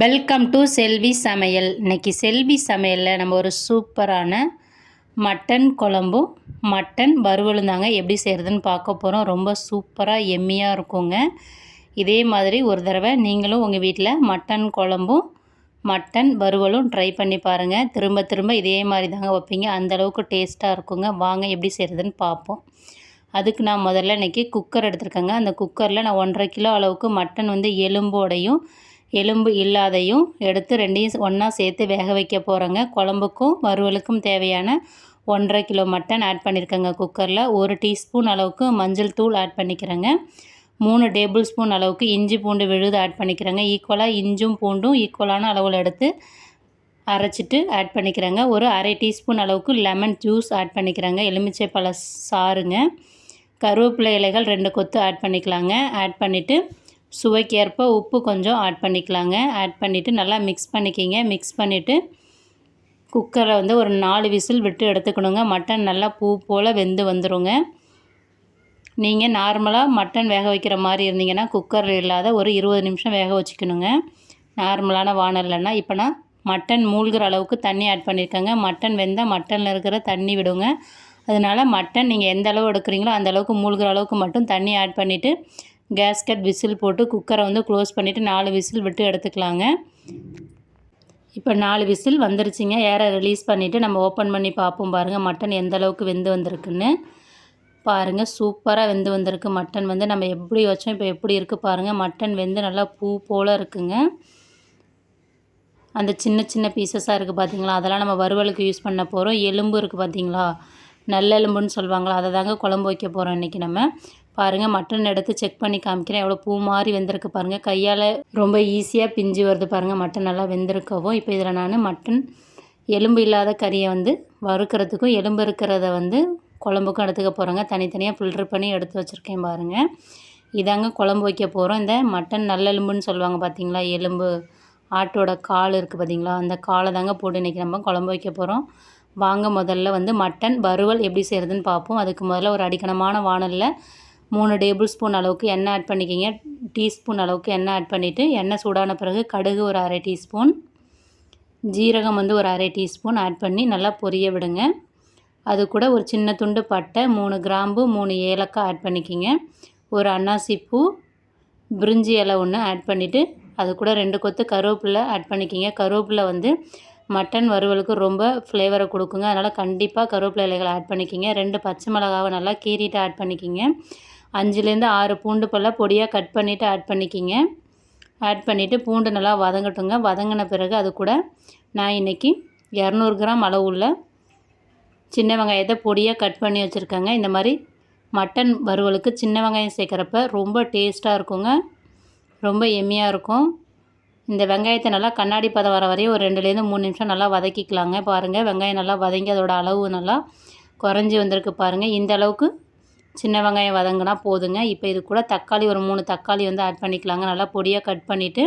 Welcome to செல்வி சமையல் இன்னைக்கு செல்வி சமையலில் நம்ம ஒரு சூப்பரான மட்டன் குழம்பும் மட்டன் வறுவலும் தாங்க எப்படி செய்கிறதுன்னு பார்க்க போகிறோம் ரொம்ப சூப்பராக எம்மியாக இருக்குங்க. இதே மாதிரி ஒரு தடவை நீங்களும் உங்கள் வீட்டில் மட்டன் குழம்பும் மட்டன் வறுவலும் ட்ரை பண்ணி பாருங்கள் திரும்ப திரும்ப இதே மாதிரி தாங்க வைப்பீங்க அந்தளவுக்கு டேஸ்ட்டாக இருக்குங்க. வாங்க எப்படி செய்கிறதுன்னு பார்ப்போம். அதுக்கு நான் முதல்ல இன்றைக்கி குக்கர் எடுத்திருக்கேங்க. அந்த குக்கரில் நான் ஒன்றரை கிலோ அளவுக்கு மட்டன் வந்து எலும்போடையும் எலும்பு இல்லாதையும் எடுத்து ரெண்டையும் ஒன்றா சேர்த்து வேக வைக்க போகிறோங்க குழம்புக்கும் வறுவலுக்கும் தேவையான ஒன்றரை கிலோ மட்டன் ஆட் பண்ணியிருக்கேங்க குக்கரில் ஒரு டீஸ்பூன் அளவுக்கு மஞ்சள் தூள் ஆட் பண்ணிக்கிறேங்க. மூணு டேபிள் ஸ்பூன் அளவுக்கு இஞ்சி பூண்டு விழுது ஆட் பண்ணிக்கிறேங்க. ஈக்குவலாக இஞ்சும் பூண்டும் ஈக்குவலான அளவில் எடுத்து அரைச்சிட்டு ஆட் பண்ணிக்கிறேங்க. ஒரு அரை டீஸ்பூன் அளவுக்கு லெமன் ஜூஸ் ஆட் பண்ணிக்கிறேங்க. எலுமிச்சை பழ சாறுங்க. கருவேப்பிலை இலைகள் ரெண்டு கொத்து ஆட் பண்ணிக்கலாங்க. ஆட் பண்ணிவிட்டு சுவைக்கேற்ப உப்பு கொஞ்சம் ஆட் பண்ணிக்கலாங்க. ஆட் பண்ணிவிட்டு நல்லா மிக்ஸ் பண்ணிக்கிங்க. மிக்ஸ் பண்ணிவிட்டு குக்கரை வந்து ஒரு நாலு விசில் விட்டு எடுத்துக்கணுங்க. மட்டன் நல்லா பூ போல் வெந்து வந்துடுங்க நீங்கள் நார்மலாக மட்டன் வேக வைக்கிற மாதிரி இருந்தீங்கன்னா குக்கர் இல்லாத ஒரு இருபது நிமிஷம் வேக வச்சுக்கணுங்க. நார்மலான வானல்லன்னா இப்போ நான் மட்டன் மூழ்கிற அளவுக்கு தண்ணி ஆட் பண்ணியிருக்கேங்க மட்டன் வெந்தால் மட்டனில் இருக்கிற தண்ணி விடுங்க. அதனால் மட்டன் நீங்கள் எந்த அளவு எடுக்கிறீங்களோ அந்த அளவுக்கு மூழ்கிற அளவுக்கு மட்டும் தண்ணி ஆட் பண்ணிவிட்டு கேஸ்கட் விசில் போட்டு குக்கரை வந்து க்ளோஸ் பண்ணிவிட்டு நாலு விசில் விட்டு எடுத்துக்கலாங்க. இப்போ நாலு விசில் வந்துருச்சுங்க. ஏரை ரிலீஸ் பண்ணிவிட்டு நம்ம ஓப்பன் பண்ணி பார்ப்போம் பாருங்கள் மட்டன் எந்த அளவுக்கு வெந்து வந்திருக்குன்னு. பாருங்கள் சூப்பராக வெந்து வந்திருக்கு மட்டன் வந்து. நம்ம எப்படி வச்சோம் இப்போ எப்படி இருக்குது பாருங்கள் மட்டன் வெந்து நல்லா பூ போல் இருக்குங்க. அந்த சின்ன சின்ன பீசஸாக இருக்குது பார்த்தீங்களா அதெல்லாம் நம்ம வறுவலுக்கு யூஸ் பண்ண போகிறோம் எலும்பு இருக்குது பார்த்தீங்களா நல்லெலும்புன்னு சொல்லுவாங்களா? அதை தாங்க குழம்பு வைக்க போகிறோம் இன்றைக்கி நம்ம. பாருங்கள் மட்டன் எடுத்து செக் பண்ணி காமிக்கிறேன். எவ்வளோ பூ மாதிரி வெந்திருக்கு பாருங்கள் கையால் ரொம்ப ஈஸியாக பிஞ்சு வருது பாருங்கள் மட்டன் நல்லா வெந்திருக்கவும். இப்போ இதில் நான் மட்டன் எலும்பு இல்லாத கறியை வந்து வறுக்கிறதுக்கும் எலும்பு இருக்கிறத வந்து குழம்புக்கும் எடுத்துக்க போகிறோங்க தனித்தனியாக ஃபில்ட்ரு பண்ணி எடுத்து வச்சுருக்கேன் பாருங்கள் இதாங்க குழம்பு வைக்க போகிறோம் இந்த மட்டன் நல்லெலும்புன்னு சொல்லுவாங்க பார்த்தீங்களா எலும்பு ஆட்டோட கால் இருக்குது பார்த்தீங்களா அந்த காலை தாங்க போட்டு இன்றைக்கி நம்ம குழம்பு வைக்க போகிறோம் வாங்க முதல்ல வந்து மட்டன் வறுவல் எப்படி செய்கிறதுன்னு பார்ப்போம். அதுக்கு முதல்ல ஒரு அடிக்கணமான வானலில் மூணு டேபிள் ஸ்பூன் அளவுக்கு எண்ணெய் ஆட் பண்ணிக்கிங்க. டீஸ்பூன் அளவுக்கு எண்ணெய் ஆட் பண்ணிவிட்டு எண்ணெய் சூடான பிறகு கடுகு ஒரு அரை டீஸ்பூன் ஜீரகம் வந்து ஒரு அரை டீஸ்பூன் ஆட் பண்ணி நல்லா பொரிய விடுங்க. அது கூட ஒரு சின்ன துண்டு பட்டை மூணு கிராம்பு மூணு ஏலக்காய் ஆட் பண்ணிக்கிங்க. ஒரு அன்னாசி பூ பிரிஞ்சி இலை ஒன்று ஆட் பண்ணிவிட்டு அது கூட ரெண்டு கொத்து கருவேப்பிலை ஆட் பண்ணிக்கிங்க. கருவேப்பிலை வந்து மட்டன் வறுவலுக்கு ரொம்ப ஃப்ளேவரை கொடுக்குங்க. அதனால் கண்டிப்பாக கருவேப்பிலை இலைகளை ஆட் பண்ணிக்கிங்க. ரெண்டு பச்சை மிளகாவை நல்லா கீறிட்டு ஆட் பண்ணிக்கிங்க. அஞ்சுலேருந்து ஆறு பூண்டு பல்ல பொடியாக கட் பண்ணிவிட்டு ஆட் பண்ணிக்கிங்க. ஆட் பண்ணிவிட்டு பூண்டு நல்லா வதங்கட்டுங்க. வதங்கின பிறகு அது கூட நான் இன்றைக்கி இரநூறு கிராம் அளவு உள்ள சின்ன வெங்காயத்தை பொடியாக கட் பண்ணி வச்சுருக்கேங்க. இந்த மாதிரி மட்டன் வறுவலுக்கு சின்ன வெங்காயம் சேர்க்குறப்ப ரொம்ப டேஸ்ட்டாக இருக்குங்க. ரொம்ப எம்மியாக இருக்கும். இந்த வெங்காயத்தை நல்லா கண்ணாடி பதம் வர வரையும் ஒரு ரெண்டுலேருந்து மூணு நிமிஷம் நல்லா வதக்கிக்கலாங்க. பாருங்கள் வெங்காயம் நல்லா வதங்கி அதோட அளவு நல்லா குறைஞ்சி வந்திருக்கு பாருங்கள் இந்த அளவுக்கு சின்ன வெங்காயம் வதங்கினா போதுங்க. இப்போ இது கூட தக்காளி ஒரு மூணு தக்காளி வந்து ஆட் பண்ணிக்கலாங்க. நல்லா பொடியாக கட் பண்ணிவிட்டு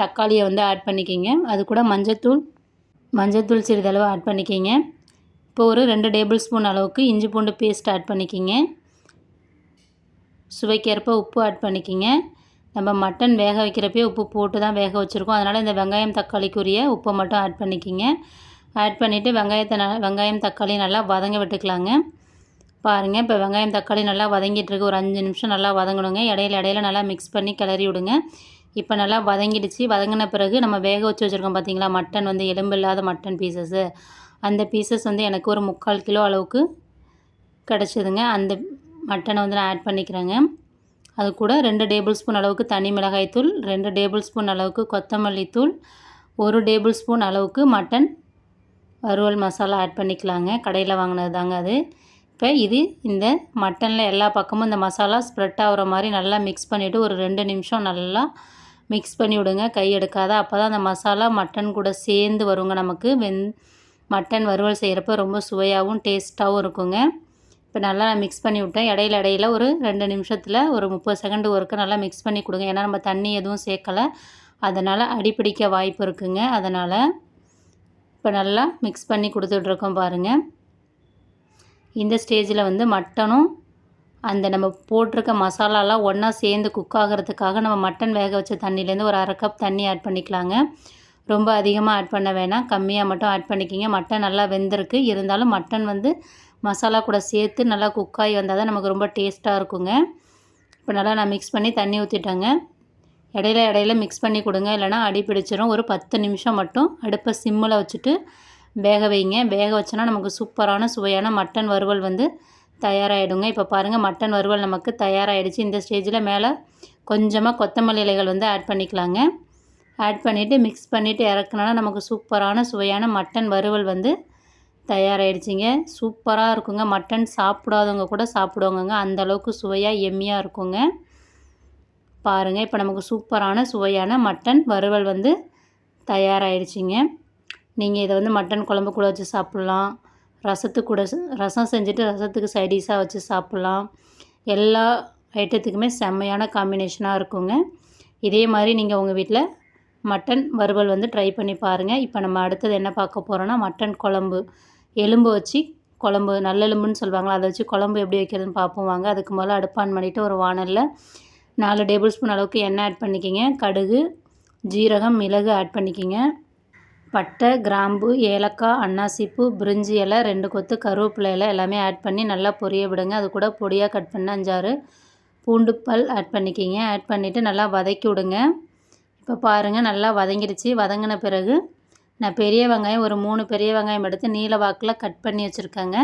தக்காளியை வந்து ஆட் பண்ணிக்கிங்க. அது கூட மஞ்சத்தூள் மஞ்சத்தூள் சிறிதளவு ஆட் பண்ணிக்கிங்க. இப்போ ஒரு ரெண்டு டேபிள் ஸ்பூன் அளவுக்கு இஞ்சி பூண்டு பேஸ்ட் ஆட் பண்ணிக்கிங்க. சுவைக்கேற்ப உப்பு ஆட் பண்ணிக்கிங்க. நம்ம மட்டன் வேக வைக்கிறப்பே உப்பு போட்டு தான் வேக வச்சுருக்கோம். அதனால் இந்த வெங்காயம் தக்காளிக்குரிய உப்பை மட்டும் ஆட் பண்ணிக்கிங்க. ஆட் பண்ணிவிட்டு வெங்காயத்தை வெங்காயம் தக்காளி நல்லா வதங்க விட்டுக்கலாங்க. பாருங்கள் இப்போ வெங்காயம் தக்காளி நல்லா வதங்கிட்டுருக்கு. ஒரு அஞ்சு நிமிஷம் நல்லா வதங்கணுங்க. இடையில இடையில நல்லா மிக்ஸ் பண்ணி கிளறி விடுங்க. இப்போ நல்லா வதங்கிடுச்சு. வதங்கின பிறகு நம்ம வேக வச்சு வச்சுருக்கோம் பார்த்தீங்களா மட்டன் வந்து எலும்பு இல்லாத மட்டன் பீசஸ்ஸு அந்த பீசஸ் வந்து எனக்கு ஒரு முக்கால் கிலோ அளவுக்கு கிடச்சிதுங்க. அந்த மட்டனை வந்து நான் ஆட் பண்ணிக்கிறேங்க. அது கூட ரெண்டு டேபிள் ஸ்பூன் அளவுக்கு தனி மிளகாய் தூள் ரெண்டு டேபிள் ஸ்பூன் அளவுக்கு கொத்தமல்லி தூள் ஒரு டேபிள் ஸ்பூன் அளவுக்கு மட்டன் வறுவல் மசாலா ஆட் பண்ணிக்கலாங்க. கடையில் வாங்கினது தாங்க அது. இப்போ இது இந்த மட்டனில் எல்லா பக்கமும் இந்த மசாலா ஸ்ப்ரெட் ஆகிற மாதிரி நல்லா மிக்ஸ் பண்ணிவிட்டு ஒரு ரெண்டு நிமிஷம் நல்லா மிக்ஸ் பண்ணி விடுங்க. கை எடுக்காத அப்போ தான் அந்த மசாலா மட்டன் கூட சேர்ந்து வருங்க நமக்கு. வெந் மட்டன் வறுவல் செய்கிறப்ப ரொம்ப சுவையாகவும் டேஸ்ட்டாகவும் இருக்குங்க. இப்போ நல்லா நான் மிக்ஸ் பண்ணி விட்டேன். இடையில இடையில ஒரு ரெண்டு நிமிஷத்தில் ஒரு முப்பது செகண்டு ஒருக்க நல்லா மிக்ஸ் பண்ணி கொடுங்க. ஏன்னா நம்ம தண்ணி எதுவும் சேர்க்கலை. அதனால் அடிப்பிடிக்க வாய்ப்பு இருக்குங்க. அதனால் இப்போ நல்லா மிக்ஸ் பண்ணி கொடுத்துட்ருக்கோம் பாருங்கள் இந்த ஸ்டேஜில் வந்து மட்டனும் அந்த நம்ம போட்டிருக்க மசாலாலாம் ஒன்றா சேர்ந்து குக் ஆகிறதுக்காக நம்ம மட்டன் வேக வச்ச தண்ணியிலேருந்து ஒரு அரை கப் தண்ணி ஆட் பண்ணிக்கலாங்க. ரொம்ப அதிகமாக ஆட் பண்ண வேணாம். கம்மியாக மட்டும் ஆட் பண்ணிக்கிங்க. மட்டன் நல்லா வெந்திருக்கு. இருந்தாலும் மட்டன் வந்து மசாலா கூட சேர்த்து நல்லா குக் ஆகி வந்தால் தான் நமக்கு ரொம்ப டேஸ்ட்டாக இருக்குங்க. இப்போ நல்லா நான் மிக்ஸ் பண்ணி தண்ணி ஊற்றிட்டேங்க இடையில இடையில மிக்ஸ் பண்ணி கொடுங்க. இல்லைனா அடி பிடிச்சிரும். ஒரு பத்து நிமிஷம் மட்டும் அடுப்பை சிம்மில் வச்சுட்டு வேக வைங்க. வேக வச்சோன்னா நமக்கு சூப்பரான சுவையான மட்டன் வறுவல் வந்து தயாராகிடுங்க இப்போ பாருங்கள் மட்டன் வறுவல் நமக்கு தயாராகிடுச்சு இந்த ஸ்டேஜில் மேலே கொஞ்சமாக கொத்தமல்லி இலைகள் வந்து ஆட் பண்ணிக்கலாங்க. ஆட் பண்ணிவிட்டு மிக்ஸ் பண்ணிவிட்டு இறக்குனோன்னா நமக்கு சூப்பரான சுவையான மட்டன் வறுவல் வந்து தயாராகிடுச்சிங்க சூப்பராக இருக்குங்க. மட்டன் சாப்பிடாதவங்க கூட சாப்பிடுவாங்கங்க. அந்தளவுக்கு சுவையாக எம்மியாக இருக்குங்க. பாருங்கள் இப்போ நமக்கு சூப்பரான சுவையான மட்டன் வறுவல் வந்து தயாராகிடுச்சிங்க நீங்கள் இதை வந்து மட்டன் குழம்பு கூட வச்சு சாப்பிட்லாம். ரசத்துக்கு கூட ரசம் செஞ்சுட்டு ரசத்துக்கு சைடிஷாக வச்சு சாப்பிட்லாம். எல்லா ஐட்டத்துக்குமே செம்மையான காம்பினேஷனாக இருக்குங்க. இதே மாதிரி நீங்கள் உங்கள் வீட்டில் மட்டன் வறுவல் வந்து ட்ரை பண்ணி பாருங்கள் இப்போ நம்ம அடுத்தது என்ன பார்க்க போகிறோன்னா மட்டன் குழம்பு. எலும்பு வச்சு குழம்பு நல்லெலும்புன்னு சொல்லுவாங்களா அதை வச்சு குழம்பு எப்படி வைக்கிறதுன்னு பார்ப்போம் வாங்க. அதுக்கு முதல்ல அடுப்பான் பண்ணிவிட்டு ஒரு வானலில் நாலு டேபிள் ஸ்பூன் அளவுக்கு எண்ணெய் ஆட் பண்ணிக்கிங்க. கடுகு ஜீரகம் மிளகு ஆட் பண்ணிக்கிங்க. பட்டை கிராம்பு ஏலக்காய் அன்னாசிப்பூ பிரிஞ்சி இலை ரெண்டு கொத்து கருவேப்பிலை இலை எல்லாமே ஆட் பண்ணி நல்லா பொரிய விடுங்க. அது கூட பொடியாக கட் பண்ண அஞ்சாறு பூண்டு பல் ஆட் பண்ணிக்கிங்க. ஆட் பண்ணிவிட்டு நல்லா வதக்கி விடுங்க. இப்போ பாருங்கள் நல்லா வதங்கிடுச்சு. வதங்கின பிறகு நான் பெரிய வெங்காயம் ஒரு மூணு பெரிய வெங்காயம் எடுத்து நீல வாக்கில் கட் பண்ணி வச்சுருக்கேங்க.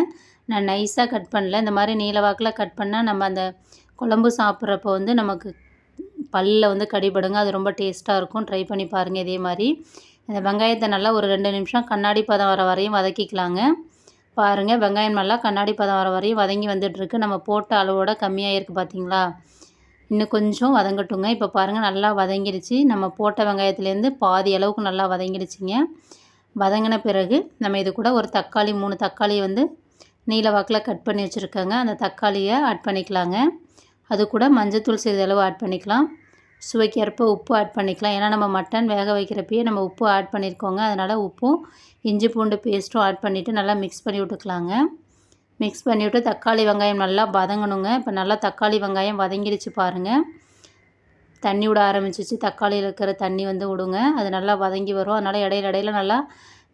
நான் நைஸாக கட் பண்ணல. இந்த மாதிரி நீல வாக்கில் கட் பண்ணால் நம்ம அந்த குழம்பு சாப்பிட்றப்போ வந்து நமக்கு பல்லில் வந்து கடிபடுங்க. அது ரொம்ப டேஸ்ட்டாக இருக்கும். ட்ரை பண்ணி பாருங்கள் இதே மாதிரி. இந்த வெங்காயத்தை நல்லா ஒரு ரெண்டு நிமிஷம் கண்ணாடி பதம் வர வரையும் வதக்கிக்கலாங்க. பாருங்கள் வெங்காயம் நல்லா கண்ணாடி பதம் வர வரையும் வதங்கி வந்துட்டுருக்கு. நம்ம போட்ட அளவோட கம்மியாக இருக்குது பார்த்தீங்களா இன்னும் கொஞ்சம் வதங்கட்டுங்க. இப்போ பாருங்கள் நல்லா வதங்கிடுச்சு. நம்ம போட்ட வெங்காயத்துலேருந்து பாதி அளவுக்கு நல்லா வதங்கிடுச்சிங்க. வதங்கின பிறகு நம்ம இது கூட ஒரு தக்காளி மூணு தக்காளி வந்து நீல வாக்கில் கட் பண்ணி வச்சுருக்கோங்க. அந்த தக்காளியை ஆட் பண்ணிக்கலாங்க. அது கூட மஞ்சத்தூள் சிறிதளவு ஆட் பண்ணிக்கலாம். சுவைக்கேற்ப உப்பு ஆட் பண்ணிக்கலாம். ஏன்னா நம்ம மட்டன் வேக வைக்கிறப்பயே நம்ம உப்பு ஆட் பண்ணியிருக்கோங்க அதனால் உப்பும் இஞ்சி பூண்டு பேஸ்ட்டும் ஆட் பண்ணிவிட்டு நல்லா மிக்ஸ் பண்ணி விட்டுக்கலாங்க. மிக்ஸ் பண்ணிவிட்டு தக்காளி வெங்காயம் நல்லா வதங்கணுங்க. இப்போ நல்லா தக்காளி வெங்காயம் வதங்கிடுச்சு பாருங்கள் தண்ணி விட ஆரம்பிச்சிச்சு. தக்காளியில் இருக்கிற தண்ணி வந்து விடுங்க. அது நல்லா வதங்கி வரும். அதனால் இடையில இடையில நல்லா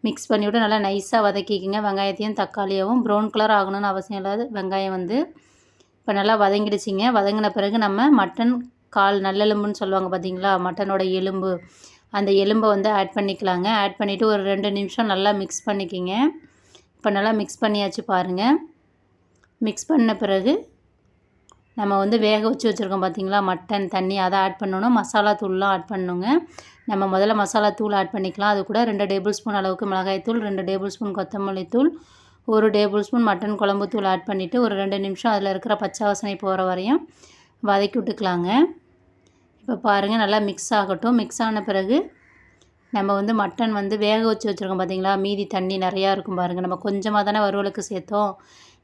மிக்ஸ் பண்ணிவிட்டு நல்லா நைஸாக வதக்கிக்கிங்க. வெங்காயத்தையும் தக்காளியாகவும் ப்ரௌன் கலர் ஆகணும்னு அவசியம் இல்லாத வெங்காயம் வந்து இப்போ நல்லா வதங்கிடுச்சிங்க. வதங்கின பிறகு நம்ம மட்டன் கால் நல்லெலும்புன்னு சொல்லுவாங்க பார்த்தீங்களா? மட்டனோட எலும்பு. அந்த எலும்பை வந்து ஆட் பண்ணிக்கலாங்க. ஆட் பண்ணிவிட்டு ஒரு ரெண்டு நிமிஷம் நல்லா மிக்ஸ் பண்ணிக்கிங்க. இப்போ நல்லா மிக்ஸ் பண்ணியாச்சு பாருங்கள் மிக்ஸ் பண்ண பிறகு நம்ம வந்து வேக வச்சு வச்சுருக்கோம் பார்த்தீங்களா? மட்டன் தண்ணி அதை ஆட் பண்ணணும். மசாலா தூள்லாம் ஆட் பண்ணணுங்க. நம்ம முதல்ல மசாலா தூள் ஆட் பண்ணிக்கலாம். அது கூட ரெண்டு டேபிள் ஸ்பூன் அளவுக்கு மிளகாய் தூள் ரெண்டு டேபிள் ஸ்பூன் கொத்தமல்லி தூள் ஒரு டேபிள் ஸ்பூன் மட்டன் குழம்பு தூள் ஆட் பண்ணிவிட்டு ஒரு ரெண்டு நிமிஷம் அதில் இருக்கிற பச்சை வாசனை போகிற வரையும் வதக்கி விட்டுக்கலாங்க. இப்போ பாருங்கள் நல்லா மிக்ஸ் ஆகட்டும். மிக்ஸ் ஆன பிறகு நம்ம வந்து மட்டன் வந்து வேக வச்சு வச்சுருக்கோம் பார்த்தீங்களா மீதி தண்ணி நிறையா இருக்கும் பாருங்கள் நம்ம கொஞ்சமாக தானே வறுவலுக்கு சேர்த்தோம்.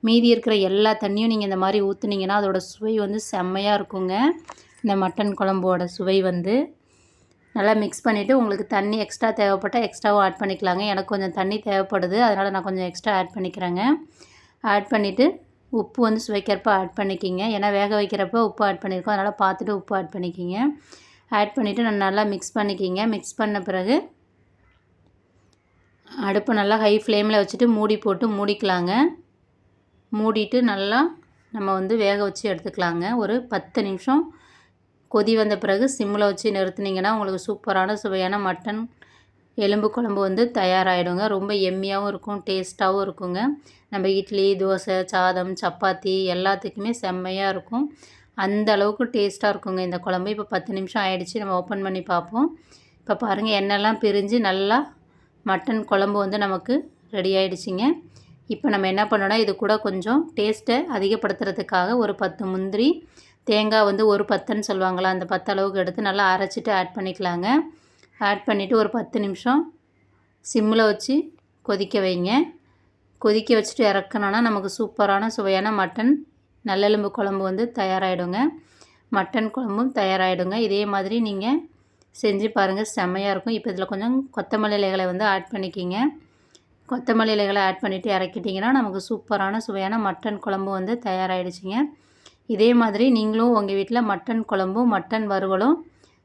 மீதி இருக்கிற எல்லா தண்ணியும் நீங்கள் இந்த மாதிரி ஊற்றுனீங்கன்னா அதோடய சுவை வந்து செம்மையாக இருக்குங்க. இந்த மட்டன் குழம்போட சுவை வந்து. நல்லா மிக்ஸ் பண்ணிவிட்டு உங்களுக்கு தண்ணி எக்ஸ்ட்ரா தேவைப்பட்டால் எக்ஸ்ட்ராவும் ஆட் பண்ணிக்கலாங்க. எனக்கு கொஞ்சம் தண்ணி தேவைப்படுது அதனால் நான் கொஞ்சம் எக்ஸ்ட்ரா ஆட் பண்ணிக்கிறேங்க. ஆட் பண்ணிவிட்டு உப்பு வந்து சுவைக்கிறப்ப ஆட் பண்ணிக்கிங்க. ஏன்னா வேக வைக்கிறப்ப உப்பு ஆட் பண்ணியிருக்கோம். அதனால் பார்த்துட்டு உப்பு ஆட் பண்ணிக்கிங்க. ஆட் பண்ணிவிட்டு நான் நல்லா மிக்ஸ் பண்ணிக்கிங்க. மிக்ஸ் பண்ண பிறகு அடுப்பு நல்லா ஹை ஃப்ளேமில் வச்சுட்டு மூடி போட்டு மூடிக்கலாங்க. மூடிட்டு நல்லா நம்ம வந்து வேக வச்சு எடுத்துக்கலாங்க. ஒரு பத்து நிமிஷம். கொதி வந்த பிறகு சிம்மில் வச்சு நிறுத்துனீங்கன்னா உங்களுக்கு சூப்பரான சுவையான மட்டன் எலும்பு குழம்பு வந்து தயாராகிடுங்க ரொம்ப எம்மியாகவும் இருக்கும் டேஸ்ட்டாகவும் இருக்குங்க. நம்ம இட்லி தோசை சாதம் சப்பாத்தி எல்லாத்துக்குமே செம்மையாக இருக்கும். அந்த அளவுக்கு டேஸ்ட்டாக இருக்குங்க இந்த குழம்பு. இப்போ பத்து நிமிஷம் ஆகிடுச்சி நம்ம ஓப்பன் பண்ணி பார்ப்போம். இப்போ பாருங்கள் எண்ணெய்லாம் பிரிஞ்சு நல்லா மட்டன் குழம்பு வந்து நமக்கு ரெடி ஆகிடுச்சிங்க இப்போ நம்ம என்ன பண்ணோன்னா இது கூட கொஞ்சம் டேஸ்ட்டை அதிகப்படுத்துறதுக்காக ஒரு பத்து முந்திரி தேங்காய் வந்து ஒரு பத்துன்னு சொல்லுவாங்களா அந்த பத்து அளவுக்கு எடுத்து நல்லா அரைச்சிட்டு ஆட் பண்ணிக்கலாங்க. ஆட் பண்ணிவிட்டு ஒரு பத்து நிமிஷம் சிம்மில் வச்சு கொதிக்க வைங்க. கொதிக்க வச்சுட்டு இறக்கணுன்னா நமக்கு சூப்பரான சுவையான மட்டன் நல்லெலும்பு குழம்பு வந்து தயாராகிடுங்க மட்டன் குழம்பும் தயாராகிடுங்க இதே மாதிரி நீங்கள் செஞ்சு பாருங்கள் செம்மையாக இருக்கும். இப்போ இதில் கொஞ்சம் கொத்தமல்லி இலைகளை வந்து ஆட் பண்ணிக்கிங்க. கொத்தமல்லி இலைகளை ஆட் பண்ணிவிட்டு இறக்கிட்டிங்கன்னா நமக்கு சூப்பரான சுவையான மட்டன் குழம்பு வந்து தயாராகிடுச்சிங்க இதே மாதிரி நீங்களும் உங்கள் வீட்டில் மட்டன் குழம்பும் மட்டன் வறுவலும்